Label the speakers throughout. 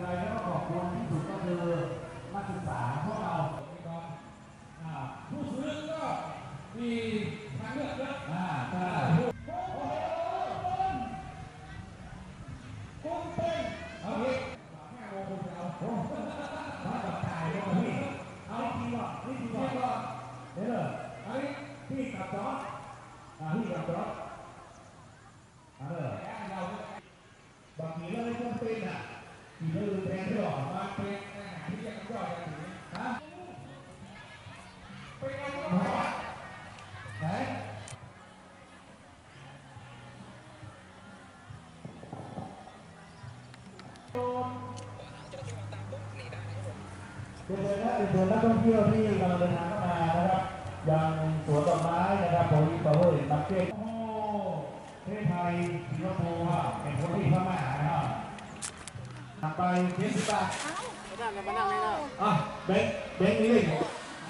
Speaker 1: ใดแล้วก็ขอบคุณที่สุดก็คือนักศึกษาพวกเรา
Speaker 2: ผู้ซื้อก็มีทางเลือกเยอะ
Speaker 1: อ่าใช่
Speaker 2: กุ้งเต้นเอาอีกแม่โมคุณเอาโอ้
Speaker 1: มากับถ่ายด้วยพี่เอาทีก่อนนี่ที
Speaker 2: นี่
Speaker 1: ก่อน
Speaker 2: ก็
Speaker 1: เดี๋ยวเลย
Speaker 2: อันนี้
Speaker 1: พี่กับจอร์ดอ่าพี่กับจอร์ดเอาเลย
Speaker 2: แกเรา
Speaker 1: บางทีเราไม่ต้องเป็นอะ ทีนี้แทนที่หรอ
Speaker 2: มาเป็นอาหารที่เรียกย่อยกันถึง
Speaker 1: ฮะ
Speaker 2: เป็นไงก็
Speaker 1: ไหน
Speaker 2: ไม่ว่า
Speaker 1: นเดินนะเดินนักท่องเที่ยวที่กำลังเดินทางเข้ามานะครับยังสวนดอกไม้นะครับโพลีพาเวอร์มาร์เก็ตโอ้ประเทศไทยสิงคโปร์อะเป็นคนที่พม่านะครับ ไปเทสตาอะเบงเบงนี่เลย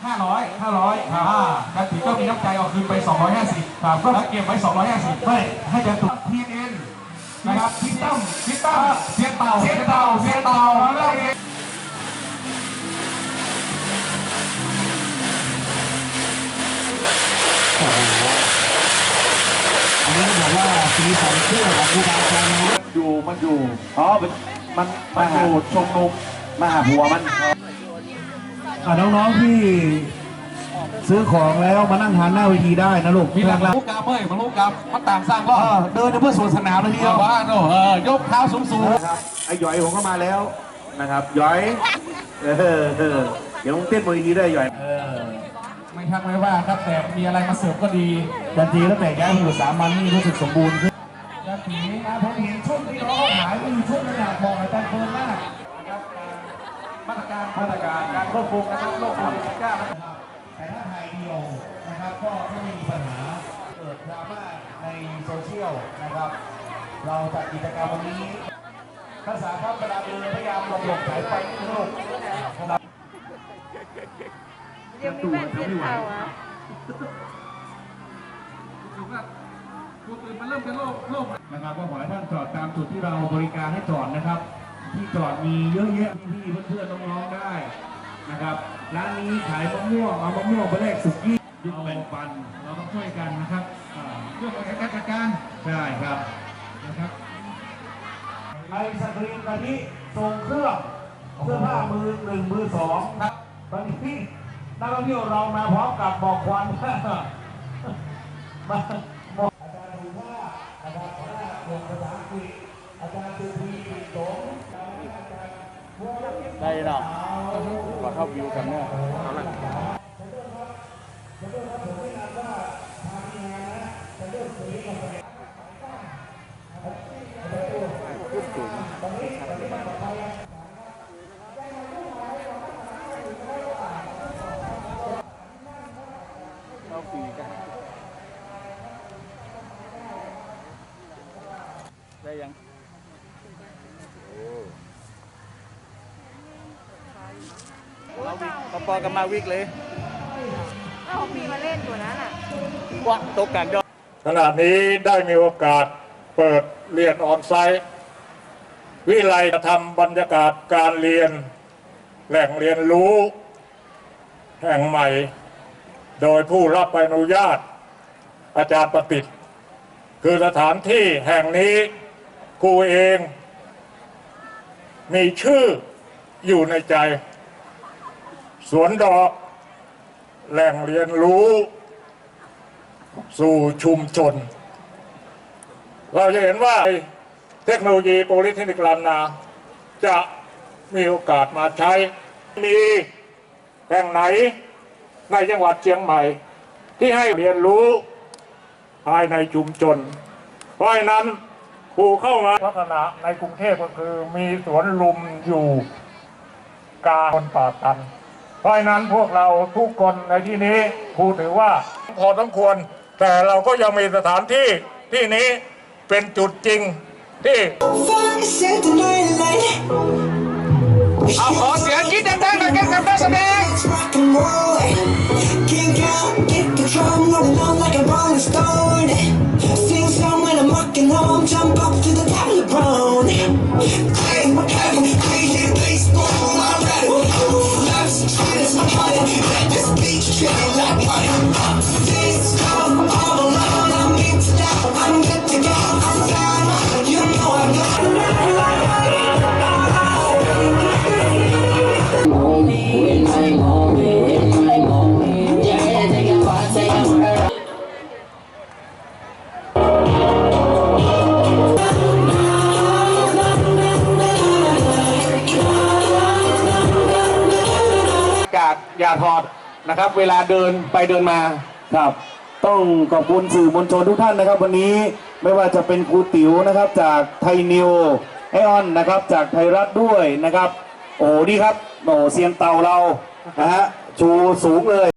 Speaker 2: ห้าร้อยห้าร้อยครับแล้วถือก็มีน้ำใจเอาคืนไป 250ครับก็เก็บไว้ 250
Speaker 1: ไม่ให้จะตุก
Speaker 2: ทีเอ็นนะครับพี่ตั้มพี่ตั้มเสียเต่าเสียเต่าเสียเต่าแล้วเอง
Speaker 1: อันนี้บอกว่าสีสันเชื่อของครูบาอาจารย์นะ
Speaker 3: อยู่มันอยู่
Speaker 4: อ๋อเป็น มัน
Speaker 3: มั
Speaker 4: มาน
Speaker 3: อ
Speaker 4: หา
Speaker 3: ยู่ชมนุม
Speaker 4: มาหาผัวมัน
Speaker 1: อะน้องๆที่ซื้อของแล้วมานั่งทานหน้าเวทีได้นะลูก
Speaker 2: มีหลัก
Speaker 1: ละ
Speaker 2: ลูกกาเมยมาลูกกามาต่างสร้างรอบ
Speaker 1: เดินในเพื่อสวนสนามเลยที
Speaker 2: เดี
Speaker 1: เดี
Speaker 2: ย
Speaker 1: ยวว
Speaker 2: ว่าโนเออยกเท้าสูงสูง
Speaker 4: นะครับไอ้หยอยผมก็มาแล้วนะครับหยอยเออเออเดี๋ยวมึงเต้นบนนี้ได้หยอย
Speaker 2: ไม่ทักไม่ว่าครับแต่มีอะไรมาเสิร์ฟก็ดี
Speaker 1: ทันทีแล้วแต่ย้ายมาอยู่สามัญนี่รู้สึกสมบูรณ์ขึ้น
Speaker 2: ยาผี
Speaker 1: นะผมเห็ กบอกอาจารย์เฟิร์นมาก
Speaker 2: มาตรการมาตรการการควบคุมนะครับโรคโควิด -19
Speaker 1: นะครับแต่ถ้าไทยเดียวนะครับก็ไม่มีปัญหาเกิดดราม่าในโซเชียลนะครับ เราจัดกิจกรรมวันนี้ภาษาครับเวลาเดินพยายามหลบหลบสายไฟนิดนึงนะครับ
Speaker 5: ยังมีแว่นเทียนเทาอะ
Speaker 2: ถือว่าตัวอื่น มันเริ่มเป็นโรคโรค
Speaker 1: นะครับก็ขอให้ท่านจอดตามจุดที่เราบริการให้จอดนะครับ ที่จอดมีเยอะแยะพี่ๆเพื่อนๆน้องๆได้นะครับร้านนี้ขายมะม่วงเอามะม่วงไปแลกสุกี้เอาปันเราต้องช่วยกันนะครับอ่า
Speaker 2: เรื่องของการจัดการ
Speaker 1: ใช่ครับ
Speaker 2: นะครับ
Speaker 1: ไอศครีมกะทิทรงเครื่องเสื้อผ้ามือหนึ่งมือสองครับตอนนี้นักท่องเที่ยวเรามาพร้อมกับบอกควันมาบอกอาจารย์ดูว่าอาจารย์ขอหน้าลง ภาษาอังกฤษอาจารย์สุพีปิโตงอาจารย์พวกเรา
Speaker 4: ได้หรอขอเข้าวิวกันเนี่ยเอาละเข้าฟรีกัน ได้ยังเราวิกพอปอกันมาวิกเลย
Speaker 5: เอามีมาเล่นตัวนั้นอะ
Speaker 4: วะตกกันยอด
Speaker 6: ขณะนี้ได้มีโอกาสเปิดเรียนออนไซต์ วิไลจะทำบรรยากาศการเรียน แหล่งเรียนรู้ แห่งใหม่ โดยผู้รับใบอนุญาต อาจารย์ประติษฐ์คือสถานที่แห่งนี้ ครูเอง มีชื่ออยู่ในใจ สวนดอก แหล่งเรียนรู้ สู่ชุมชน เราจะเห็นว่าเทคโนโลยีโพลิเทคนิคลานนา จะมีโอกาสมาใช้ มีแห่งไหนในจังหวัดเชียงใหม่ ที่ให้เรียนรู้ภายในชุมชน เพราะนั้น ครูเข้ามาลักษณะในกรุงเทพก็คือมีสวนลุมอยู่กลางคนป่าตัน เพราะฉะนั้นพวกเราทุกคนในที่นี้ครูถือว่าพอสมควร แต่เราก็ยังมีสถานที่ที่นี้เป็นจุดจริงที่
Speaker 2: เอาขอเสียงคิดดังๆหน่อยกันกับนักแสดง
Speaker 7: This beach train
Speaker 2: นะครับ เวลาเดินไปเดินมา
Speaker 1: ครับ ต้องขอบคุณสื่อมวลชนทุกท่านนะครับ วันนี้ไม่ว่าจะเป็นครูติ๋วนะครับจากไทยนิวไอออนนะครับจากไทยรัฐด้วยนะครับ โอ้นี่ครับโอ้เซียนเต่าเรานะฮะชูสูงเลย